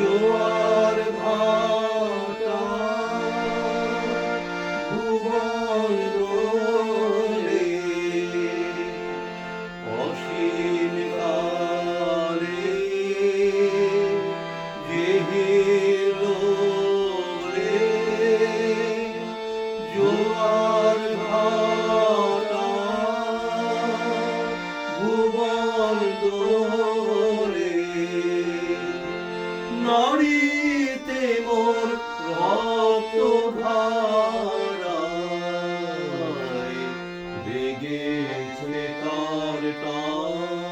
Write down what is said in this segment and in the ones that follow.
you are the heart. নারীতে মোর রক্ত বেগে বেগেছে তার টান।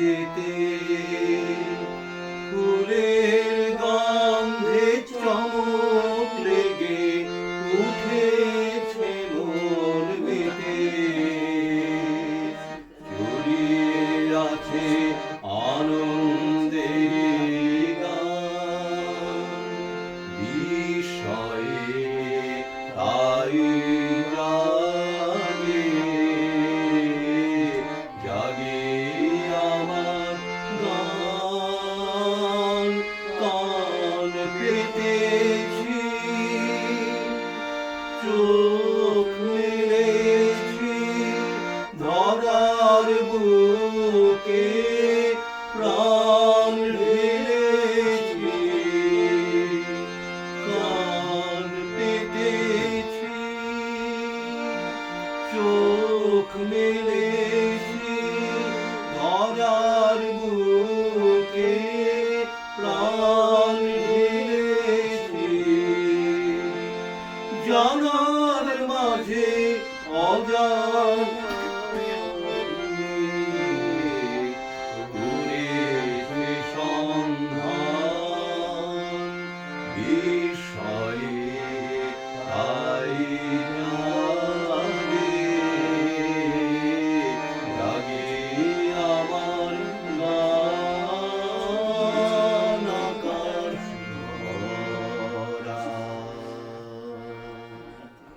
যেতে ফুলের গন্ধে চমক লেগে উঠেছে মন মেতে জড়িয়ে আছে আনন্দের গান বিষয়ে তাই বুকে প্রাণ ঢেলেছি কান পেতেছি। চোখ মেলেছি। ধরার বুকে প্রাণ ঢেলেছি জানার মাঝে অজানা